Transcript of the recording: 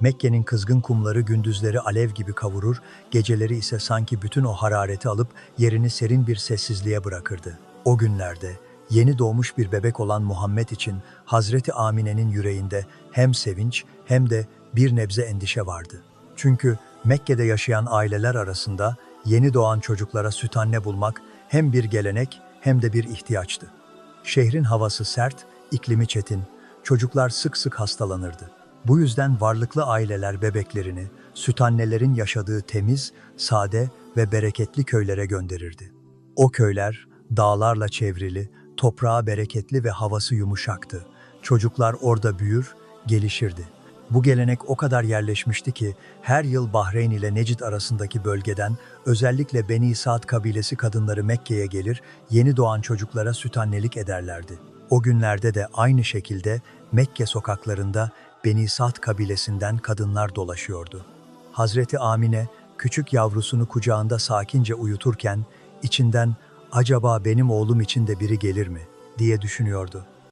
Mekke'nin kızgın kumları gündüzleri alev gibi kavurur, geceleri ise sanki bütün o harareti alıp yerini serin bir sessizliğe bırakırdı. O günlerde yeni doğmuş bir bebek olan Muhammed için Hazreti Amine'nin yüreğinde hem sevinç hem de bir nebze endişe vardı. Çünkü Mekke'de yaşayan aileler arasında yeni doğan çocuklara süt anne bulmak hem bir gelenek hem de bir ihtiyaçtı. Şehrin havası sert, iklimi çetin, çocuklar sık sık hastalanırdı. Bu yüzden varlıklı aileler bebeklerini süt annelerin yaşadığı temiz, sade ve bereketli köylere gönderirdi. O köyler dağlarla çevrili, toprağı bereketli ve havası yumuşaktı. Çocuklar orada büyür, gelişirdi. Bu gelenek o kadar yerleşmişti ki her yıl Bahreyn ile Necid arasındaki bölgeden özellikle Beni Saad kabilesi kadınları Mekke'ye gelir, yeni doğan çocuklara süt annelik ederlerdi. O günlerde de aynı şekilde Mekke sokaklarında Beni Saad kabilesinden kadınlar dolaşıyordu. Hazreti Amine küçük yavrusunu kucağında sakince uyuturken içinden acaba benim oğlum için de biri gelir mi diye düşünüyordu.